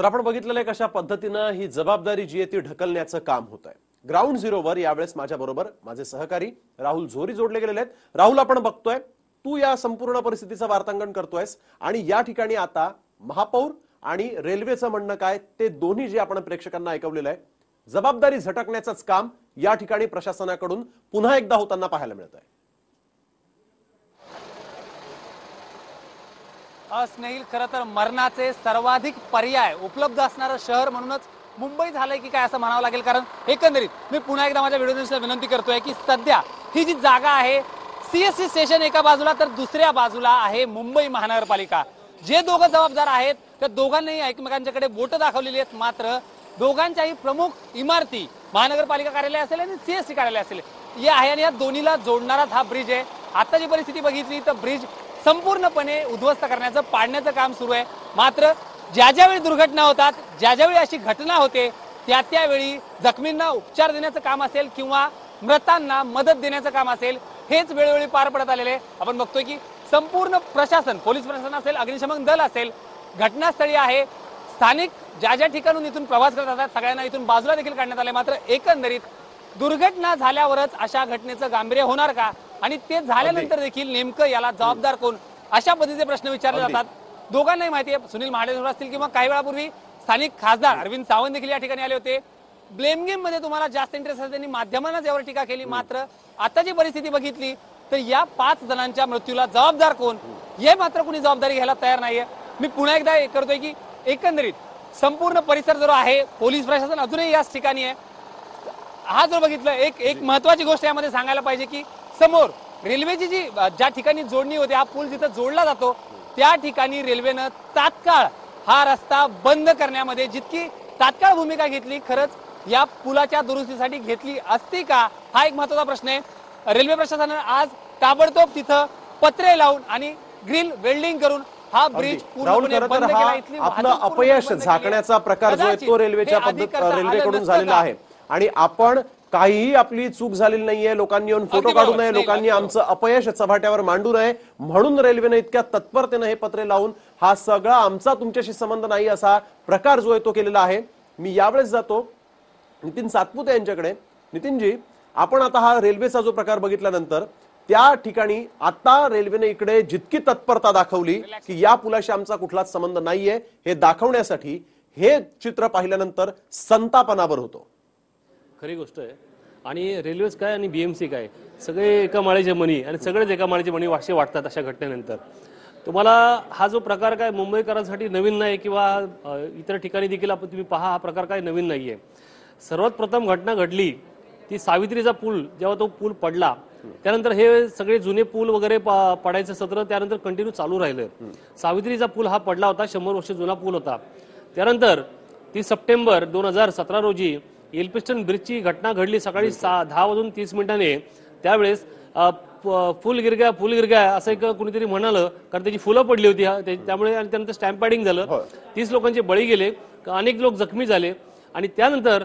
तर आपण बघितलेलं आहे कशा पद्धतीनं ही जबाबदारी जी आहे ती ढकलण्याचं काम होत आहे ग्राउंड झिरोवर यावेळेस माझ्या बरोबर माझे सहकारी राहुल झोरी जोडले गेलेले आहेत. राहुल आपण बघतोय तू या संपूर्ण परिस्थितीचं वार्तांकन करतोयस आणि या ठिकाणी आता महापौर आणि रेल्वेचं म्हणणं काय ते दोन्ही जे आपण प्रेक्षकांना ऐकवलेलं आहे. जबाबदारी झटकण्याचंच काम या ठिकाणी प्रशासनाकडून पुन्हा एकदा होताना पाहायला मिळत आहे स्नेहिल खरं तर मरणाचे सर्वाधिक पर्याय उपलब्ध असणारं शहर म्हणूनच मुंबई झालंय की काय असं म्हणावं लागेल? कारण एकंदरीत मी पुन्हा एकदा माझ्या व्हिडिओ विनंती करतोय की सध्या ही जी जागा आहे सीएससी स्टेशन एका बाजूला तर दुसऱ्या बाजूला आहे मुंबई महानगरपालिका. जे दोघं जबाबदार आहेत त्या दोघांनाही एकमेकांच्याकडे बोट दाखवलेली आहेत. मात्र दोघांच्याही प्रमुख इमारती महानगरपालिका कार्यालय असेल आणि सीएससी कार्यालय असेल हे आहे आणि या दोन्हीला जोडणाराच हा ब्रिज आहे. आता जी परिस्थिती बघितली तर ब्रिज संपूर्णपणे उद्ध्वस्त करण्याचं पाडण्याचं काम सुरू आहे. मात्र ज्या ज्यावेळी दुर्घटना होतात ज्या ज्यावेळी अशी घटना होते त्या त्यावेळी जखमींना उपचार देण्याचं काम असेल किंवा मृतांना मदत देण्याचं काम असेल हेच वेळोवेळी पार पडत आलेले आपण बघतोय की संपूर्ण प्रशासन पोलीस प्रशासन असेल अग्निशमन दल असेल घटनास्थळी आहे. स्थानिक ज्या ज्या ठिकाणून इथून प्रवास करत असतात सगळ्यांना इथून बाजूला देखील काढण्यात आले मात्र एकंदरीत दुर्घटना झाल्यावरच अशा घटनेचं गांभीर्य होणार का? आणि ते झाल्यानंतर देखील नेमकं याला जबाबदार कोण? अशा पद्धतीचे प्रश्न विचारले. जातात. दोघांनाही माहिती आहे सुनील महाडेश्वर असतील किंवा काही वेळापूर्वी स्थानिक खासदार अरविंद सावंत देखील या ठिकाणी आले होते. ब्लेम गेममध्ये तुम्हाला जास्त इंटरेस्ट असेल त्यांनी माध्यमांनाच यावर टीका केली. मात्र आता जी परिस्थिती बघितली तर या पाच जणांच्या मृत्यूला जबाबदार कोण? हे मात्र कुणी जबाबदारी घ्यायला तयार नाहीये. मी पुन्हा एकदा हे करतोय की एकंदरीत संपूर्ण परिसर जो आहे पोलीस प्रशासन अजूनही याच ठिकाणी आहे. हा जर बघितलं एक एक महत्वाची गोष्ट यामध्ये सांगायला पाहिजे की समोर रेल्वेची जी ज्या ठिकाणी जोडणी होते हा पूल जिथं जोडला जातो त्या ठिकाणी रेल्वेनं तात्काळ हा रस्ता बंद करण्यामध्ये जितकी तात्काळ भूमिका घेतली खरंच या पुलाच्या दुरुस्तीसाठी घेतली असती का हा एक महत्त्वाचा प्रश्न आहे रेल्वे प्रशासनानं आज ताबडतोब तिथं पत्रे लावून आणि ग्रिल वेल्डिंग करून हा ब्रिज आपलं अपयश. झाकण्याचा प्रकार जो आहे तो रेल्वेच्या पद्धत रेल्वेकडून झालेला? आहे आणि आपण काहीही आपली चूक झालेली नाहीये लोकांनी येऊन फोटो काढू. नये लोकांनी आमचं अपयश चव्हाट्यावर मांडू नये. म्हणून रेल्वेने इतक्या तत्परतेनं हे पत्रे लावून हा सगळा आमचा तुमच्याशी संबंध नाही असा प्रकार जो आहे तो केलेला आहे. मी यावेळेस जातो. नितीन सातपुते यांच्याकडे. नितीनजी आपण आता हा रेल्वेचा जो प्रकार बघितल्यानंतर त्या ठिकाणी आता रेल्वेने इकडे जितकी तत्परता दाखवली की या पुलाशी आमचा कुठलाच संबंध नाहीये हे दाखवण्यासाठी हे चित्र पाहिल्यानंतर संतापनावर होतो. खरी गोष्ट आहे. आणि रेल्वेच काय आणि बीएमसी काय? सगळे एका माळेचे मणी आणि सगळेच एका माळेचे मणी असे वाटतात अशा घटनेनंतर. तुम्हाला हा जो प्रकार काय मुंबईकरांसाठी नवीन नाही किंवा इतर ठिकाणी देखील आपण तुम्ही पहा हा प्रकार काय नवीन नाही आहे सर्वात प्रथम घटना घडली ती सावित्रीचा पूल जेव्हा तो पूल पडला त्यानंतर हे सगळे जुने पूल वगैरे प- पडायचं सत्र त्यानंतर कंटिन्यू चालू राहिलं. सावित्रीचा पूल हा पडला होता शंभर वर्ष जुना पूल होता. त्यानंतर तीस सप्टेंबर दोन हजार सतरा रोजी एल्पिस्टन ब्रिजची घटना घडली सकाळी सा दहा वाजून तीस मिनिटांनी. त्यावेळेस फुल गिरग्या फुल गिरग्या असं एक कुणीतरी म्हणालं कारण त्याची फुलं पडली होती हा, त्या- त्यामुळे आणि त्यानंतर स्टॅम्प पॅडिंग झालं तीस लोकांचे बळी गेले अनेक लोक जखमी झाले. आणि त्यानंतर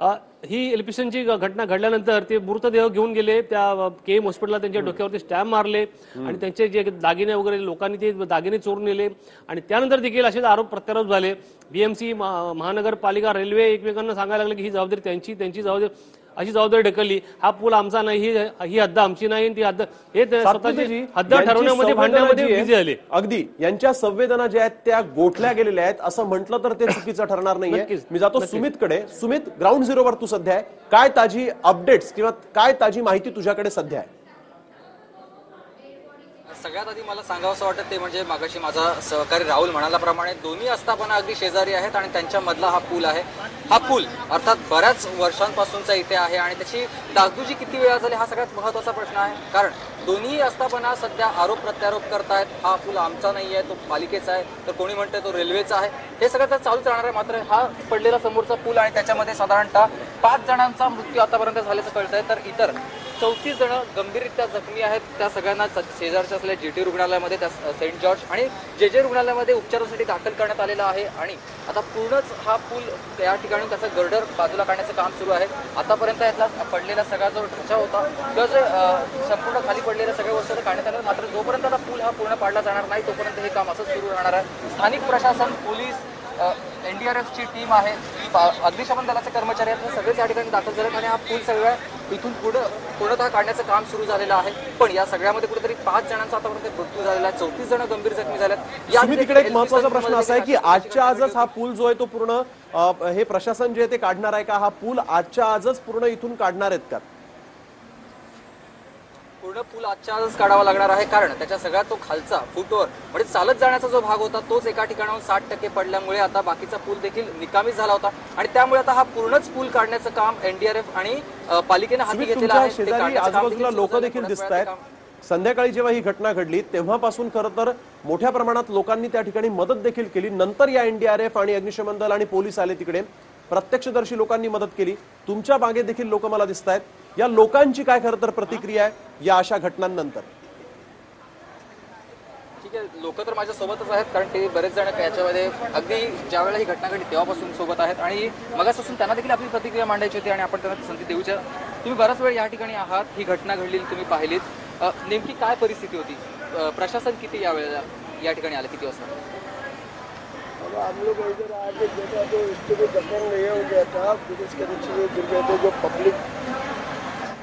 ही एल्पिस्टनची घटना घडल्यानंतर ते मृतदेह घेऊन गेले. त्या के एम हॉस्पिटलला त्यांच्या डोक्यावरती स्टॅम्प मारले आणि त्यांचे जे दागिने वगैरे लोकांनी ते दागिने चोरून नेले. आणि त्यानंतर देखील असे आरोप प्रत्यारोप झाले. बीएमसी महानगरपालिका रेल्वे एकमेकांना सांगायला लागले की ही जबाबदारी त्यांची त्यांची जबाबदारी अशी जबाबदारी ढकलली. हा पूल आमचा नाही ही ही हद्द आमची नाही ती हद्द हे स्वतःची सातपुतेजी, हद्द ठरवण्यामध्ये भांडण्यामध्ये झाले. अगदी. यांच्या संवेदना ज्या आहेत त्या गोठल्या गेलेल्या आहेत. असं म्हटलं तर ते चुकीचं ठरणार नाहीये. मी जातो. सुमितकडे. सुमित ग्राउंड झिरोवर तू सध्या आहे. काय ताजी अपडेट्स किंवा काय ताजी माहिती तुझ्याकडे सध्या आहे? सगळ्यात आधी मला सांगावं असं वाटतं ते म्हणजे मागाशी माझा सहकारी राहुल म्हणाल्याप्रमाणे दोन्ही आस्थापना अगदी शेजारी आहेत आणि त्यांच्यामधला हा पूल आहे. हा पूल अर्थात बऱ्याच वर्षांपासूनचा इथे आहे आणि त्याची डागडुजी किती वेळा झाली हा सगळ्यात महत्त्वाचा प्रश्न आहे. कारण दोन्ही आस्थापना सध्या आरोप प्रत्यारोप करतायत. हा पूल आमचा नाही आहे तो पालिकेचा आहे. तर कोणी म्हणतंय तो रेल्वेचा आहे? हे सगळं तर चालूच राहणार आहे. मात्र हा पडलेला समोरचा पूल आणि त्याच्यामध्ये साधारणतः पाच जणांचा मृत्यू आतापर्यंत झाल्याचं कळतंय. तर इतर चौतीस जण गंभीररित्या जखमी आहेत. त्या सगळ्यांना शेजारच्या असलेल्या जे टी रुग्णालयामध्ये त्या सेंट जॉर्ज आणि जे जे रुग्णालयामध्ये उपचारासाठी दाखल करण्यात आलेला आहे. आणि आता पूर्णच हा पूल या ठिकाणी त्याचं गर्डर बाजूला काढण्याचं काम सुरू आहे. आतापर्यंत यातला पडलेला सगळा जो ढाचा होता किंवा जे संपूर्ण खाली पडलेल्या सगळ्या वस्तू काढण्यात आल्या मात्र जोपर्यंत आता पूल हा पूर्ण पाडला जाणार नाही तोपर्यंत हे काम असंच सुरू राहणार आहे. स्थानिक प्रशासन पोलीस एनडीआरएफची टीम आहे. अग्निशमन दलाचे कर्मचारी आहेत. सगळेच या ठिकाणी दाखल झालेत आणि हा पूल सगळ्या इथून पुढे पूर्णतः काढण्याचं काम सुरू झालेलं आहे. पण या सगळ्यामध्ये कुठेतरी पाच जणांचा आतापर्यंत मृत्यू झालेला आहे. चौतीस जण गंभीर जखमी झालेत. या तिकडे एक महत्त्वाचा प्रश्न असा आहे की आजच्या आजच हा पूल जो आहे तो पूर्ण हे प्रशासन जे आहे ते काढणार आहे का? हा पूल आजच्या आजच पूर्ण इथून काढणार आहेत का? पूर्ण पूल आजच्या आजच काढावा लागणार आहे. कारण त्याच्या सगळ्यात तो खालचा फुटवर म्हणजे चालत जाण्याचा जो भाग होता तोच एका ठिकाणाहून साठ टक्के पडल्यामुळे आता बाकीचा पूल देखील निकामी झाला होता. आणि त्यामुळे आता हा पूर्णच पूल काढण्याचं काम एनडीआरएफ आणि पालिकेनं हाती घेतलेलं आहे. आजूबाजूला लोक. देखील दिसत आहेत संध्याकाळी जेव्हा ही घटना घडली तेव्हापासून खरं तर मोठ्या प्रमाणात लोकांनी त्या ठिकाणी मदत देखील केली. नंतर या एनडीआरएफ आणि अग्निशमन दल आणि पोलीस आले तिकडे. प्रत्यक्षदर्शी लोकांनी मदत केली. तुमच्या बागेत देखील लोक मला दिसत आहेत या लोकांची काय खरं तर प्रतिक्रिया आहे या अशा घटनांनंतर? ठीक आहे लोक तर माझ्या सोबतच आहेत कारण ते बरेच जण याच्यामध्ये. अगदी ज्या वेळेला ही घटना घडली तेव्हापासून सोबत आहेत. आणि मगापासून त्यांना देखील आपली प्रतिक्रिया मांडायची होती आणि आपण त्यांना संधी देऊच्या. तुम्ही बराच वेळ या ठिकाणी आहात ही घटना घडलेली तुम्ही पाहिलीत. नेमकी काय परिस्थिती होती? प्रशासन किती या वेळेला या ठिकाणी आलं किती वाजता? अब हम लोग इधर आके देखा तो इसके कोई दफन नहीं हो गया था ब्रिज के नीचे जो गिर गए थे जो पब्लिक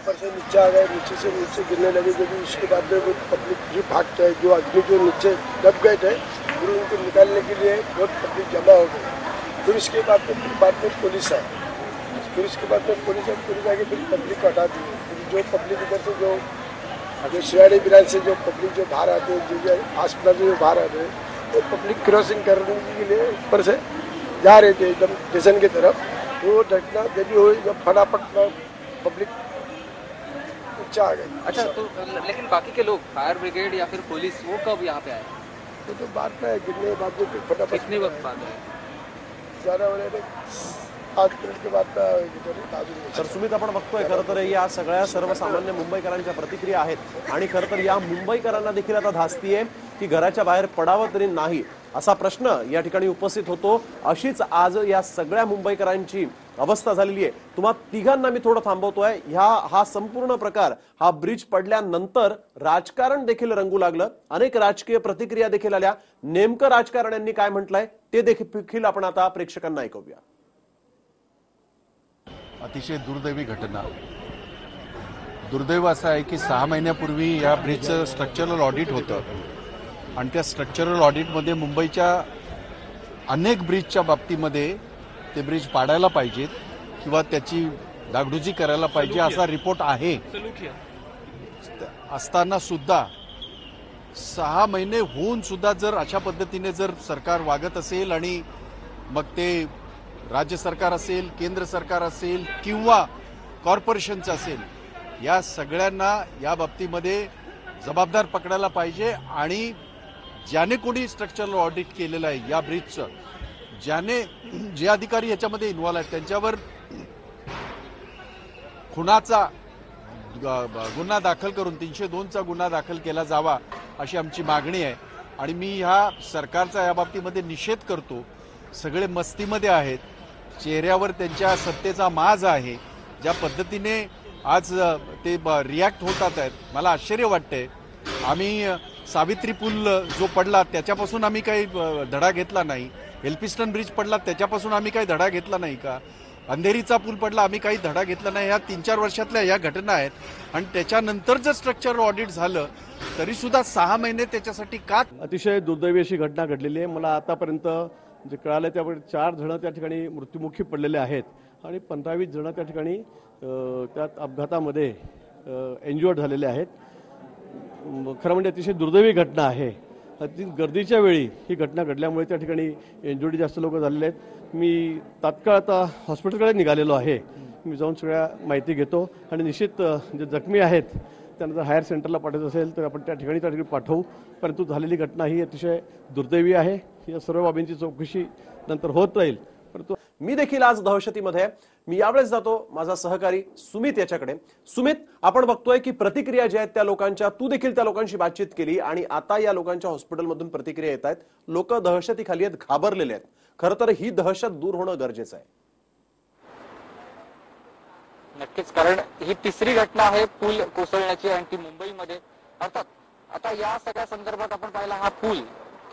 ऊपर से नीचे आ गए, नीचे से नीचे गिरने लगे क्योंकि उसके बाद में वो पब्लिक भी भाग गए जो अग्नि जो नीचे दब गए थे फिर उनको निकालने के लिए बहुत पब्लिक जमा हो गई। फिर उसके बाद में फिर बाद में पुलिस आई। फिर उसके बाद में पुलिस आई पुलिस आके फिर पब्लिक को हटा दी। फिर जो पब्लिक इधर से जो जो शियाड़ी ब्रांच से जो पब्लिक जो बाहर आते हैं, जो से जो बाहर आते हैं, वो पब्लिक क्रॉसिंग करने के लिए ऊपर से जा रहे थे, एकदम स्टेशन की तरफ़। वो घटना जब भी हुई, जब फटाफट पब्लिक आ गई अच्छा तो लेकिन बाकी के लोग फायर ब्रिगेड या फिर पुलिस वो कब यहाँ पे आए? वो तो बात में है गिरने के बाद फटाफट कितने वक्त बाद आए? ज़्यादा हो रहे थे पाँच मिनट के बाद तर सुमित आपण बघतोय खरं तर या सगळ्या सर्वसामान्य मुंबईकरांच्या प्रतिक्रिया आहेत. आणि खरं तर या मुंबईकरांना देखील आता धास्ती आहे. की घराच्या बाहेर पडावं तरी नाही असा प्रश्न या ठिकाणी उपस्थित होतो. अशीच आज या सगळ्या मुंबईकरांची अवस्था झालेली आहे. तुम्हा तिघांना मी थोडं थांबवतोय. ह्या हा संपूर्ण प्रकार हा ब्रिज पडल्यानंतर राजकारण देखील रंगू लागलं. अनेक राजकीय प्रतिक्रिया देखील आल्या. नेमकं राजकारण्यांनी काय म्हटलंय ते देखील आपण आता प्रेक्षकांना ऐकूया. अतिशय दुर्दैवी घटना. दुर्दैव असं आहे की सहा महिन्यापूर्वी या ब्रिजचं स्ट्रक्चरल ऑडिट होतं. आणि त्या स्ट्रक्चरल ऑडिटमध्ये मुंबईच्या अनेक ब्रिजच्या बाबतीमध्ये ते ब्रिज पाडायला पाहिजेत किंवा त्याची डागडुजी करायला पाहिजे असा रिपोर्ट आहे. असताना सुद्धा सहा महिने होऊन सुद्धा जर अशा पद्धतीने जर सरकार वागत असेल आणि मग ते राज्य सरकार असेल केंद्र सरकार असेल किंवा कॉर्पोरेशनचं असेल या सगळ्यांना या बाबतीमध्ये जबाबदार पकडायला पाहिजे आणि ज्याने कोणी स्ट्रक्चरल ऑडिट केलेलं आहे या ब्रिजचं ज्याने जे अधिकारी याच्यामध्ये इन्व्हॉल्व आहेत त्यांच्यावर खुनाचा गुन्हा दाखल करून तीनशे दोनचा गुन्हा दाखल केला जावा अशी आमची मागणी आहे. आणि मी ह्या सरकारचा या बाबतीमध्ये निषेध करतो. सगळे मस्तीमध्ये आहेत. चेहऱ्यावर त्यांच्या सत्तेचा माज आहे. ज्या पद्धतीने आज ते रिॲक्ट होतात आहेत मला आश्चर्य वाटतंय. आम्ही सावित्री पूल जो पडला त्याच्यापासून आम्ही काही धडा घेतला नाही. एल्पिस्टन ब्रिज पडला त्याच्यापासून आम्ही काही धडा घेतला नाही का? अंधेरीचा पूल पडला आम्ही काही धडा घेतला नाही. ह्या तीन चार वर्षातल्या या घटना आहेत. आणि त्याच्यानंतर जर स्ट्रक्चर ऑडिट झालं तरी सुद्धा सहा महिने त्याच्यासाठी का अतिशय दुर्दैवी अशी घटना घडलेली आहे. मला आतापर्यंत जे कळालं त्यामुळे चार जण त्या ठिकाणी मृत्युमुखी पडलेले आहेत. आणि पंधरावीस जण त्या ठिकाणी त्यात अपघातामध्ये एन्ज्युअर्ड झालेले आहेत. खरं म्हणजे अतिशय दुर्दैवी घटना आहे. अति गर्दीच्या वेळी ही घटना घडल्यामुळे त्या ठिकाणी इंजुरी जास्त लोक झालेले आहेत. मी तात्काळ आता हॉस्पिटलकडे निघालेलो आहे. मी जाऊन सगळ्या माहिती घेतो आणि निश्चित जे जखमी आहेत त्यांना जर हायर सेंटरला पाठवायचं असेल तर आपण त्या ठिकाणी त्या ठिकाणी पाठवू. परंतु झालेली घटना ही अतिशय दुर्दैवी आहे. या सर्व बाबींची चौकशी नंतर होत राहील. परंतु मी देखील आज दहशतीमध्ये आहे. मी यावेळेस जातो. माझा सहकारी सुमित याच्याकडे. सुमित आपण बघतोय की प्रतिक्रिया ज्या आहेत त्या लोकांच्या तू देखील त्या लोकांशी बातचीत केली आणि आता या लोकांच्या हॉस्पिटलमधून प्रतिक्रिया येत आहेत. लोक दहशतीखाली आहेत घाबरलेले आहेत. खरं तर ही दहशत दूर होणं गरजेचं आहे. नक्कीच कारण ही तिसरी घटना आहे पूल कोसळण्याची आणि ती मुंबईमध्ये. अर्थात आता या सगळ्या संदर्भात आपण पाहिला हा पूल.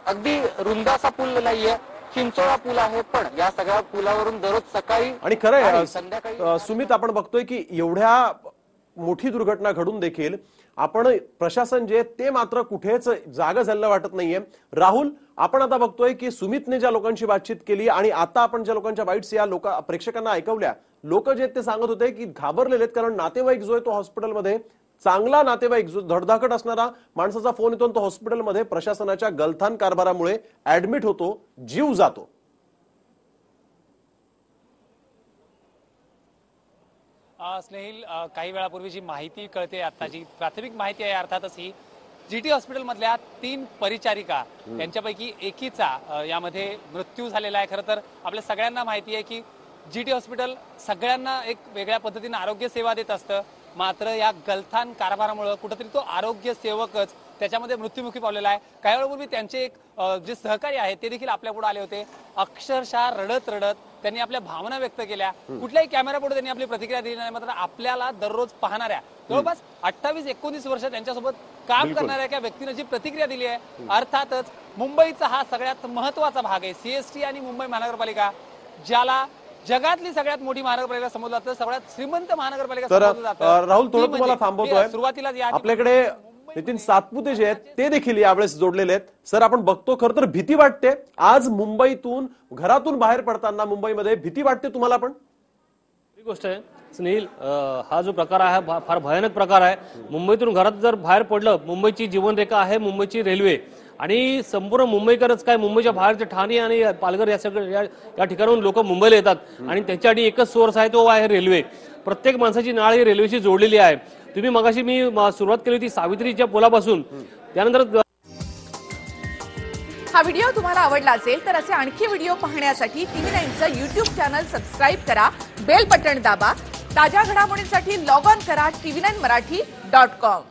अगदी रुंदासा पूल नाहीये. चिंचोळा पूल आहे पण या सगळ्या पुलावरून दररोज सकाळी आणि खरं आहे आणि अ, संध्याकाळी सुमित आपण बघतोय की एवढ्या मोठी दुर्घटना घडून देखील आपण प्रशासन जे आहे ते मात्र कुठेच जागा झालेलं वाटत नाहीये. राहुल आपण आता बघतोय की सुमितने ज्या लोकांशी बातचीत केली आणि आता आपण ज्या लोकांच्या बाईट्स या लोक प्रेक्षकांना ऐकवल्या लोक जे आहेत ते सांगत होते की घाबरलेले आहेत कारण नातेवाईक जो आहे तो हॉस्पिटलमध्ये चांगला नातेवाईक जो धडधाकट असणारा माणसाचा फोन येतो तो हॉस्पिटलमध्ये प्रशासनाच्या गलथान कारभारामुळे ऍडमिट होतो जीव जातो. स्नेहिल काही वेळापूर्वी जी माहिती कळते आता जी प्राथमिक माहिती आहे अर्थातच ही जीटी हॉस्पिटलमधल्या तीन परिचारिका यांच्यापैकी एकीचा यामध्ये मृत्यू झालेला आहे. खरं तर आपल्या सगळ्यांना माहिती आहे की जीटी हॉस्पिटल सगळ्यांना एक वेगळ्या पद्धतीनं आरोग्य सेवा देत असतं. मात्र या गलथान कारभारामुळे कुठेतरी तो आरोग्य सेवकच त्याच्यामध्ये मृत्युमुखी पावलेला आहे. काही वेळापूर्वी त्यांचे एक जे सहकारी आहेत ते देखील आपल्या पुढे आले होते. अक्षरशः रडत रडत त्यांनी आपल्या भावना व्यक्त केल्या. कुठल्याही कॅमेरापुढे त्यांनी आपली प्रतिक्रिया दिली नाही मात्र आपल्याला दररोज पाहणाऱ्या जवळपास अठ्ठावीस एकोणीस वर्ष त्यांच्यासोबत काम करणाऱ्या एका व्यक्तीने जी प्रतिक्रिया दिली आहे अर्थातच मुंबईचा हा सगळ्यात महत्त्वाचा भाग आहे. सीएसटी आणि मुंबई महानगरपालिका ज्याला जगातली सगळ्यात मोठी महानगरपालिका समजलं जातं सगळ्यात श्रीमंत महानगरपालिका तर समजलं जातं. राहुल ती थोडं म्हणजे- तुम्हाला थांबवतोय. मी सुरुवातीला या आपल्याकडे नितीन सातपुते जे आहेत ते देखील यावेळेस जोडलेले आहेत. सर आपण बघतो खरं तर भीती वाटते. आज मुंबईतून घरातून बाहेर पडताना मुंबईमध्ये भीती वाटते तुम्हाला पण? खरी गोष्ट आहे स्नेहिल अं, हा जो प्रकार आहे हा फार भयानक प्रकार आहे. मुंबईतून घरात जर बाहेर पडलं मुंबईची जीवनरेखा आहे मुंबईची रेल्वे. आणि संपूर्ण मुंबईकरच काय मुंबईच्या बाहेरचे ठाणे आणि पालघर या सगळं या ठिकाणाहून लोक मुंबईला येतात. आणि त्यांच्यासाठी एकच सोर्स आहे तो आहे रेल्वे. प्रत्येक माणसाची नाळ ही रेल्वेशी जोडलेली आहे. तुम्ही मगाशी मी सुरुवात केली होती सावित्रीच्या पुलापासून. त्यानंतर हा व्हिडिओ तुम्हाला आवडला असेल तर असे आणखी व्हिडिओ पाहण्यासाठी टीव्ही नाईनचं युट्यूब चॅनल सबस्क्राईब करा बेल बटन दाबा ताज्या घडामोडींसाठी लॉग ऑन करा TV nine Marathi dot com.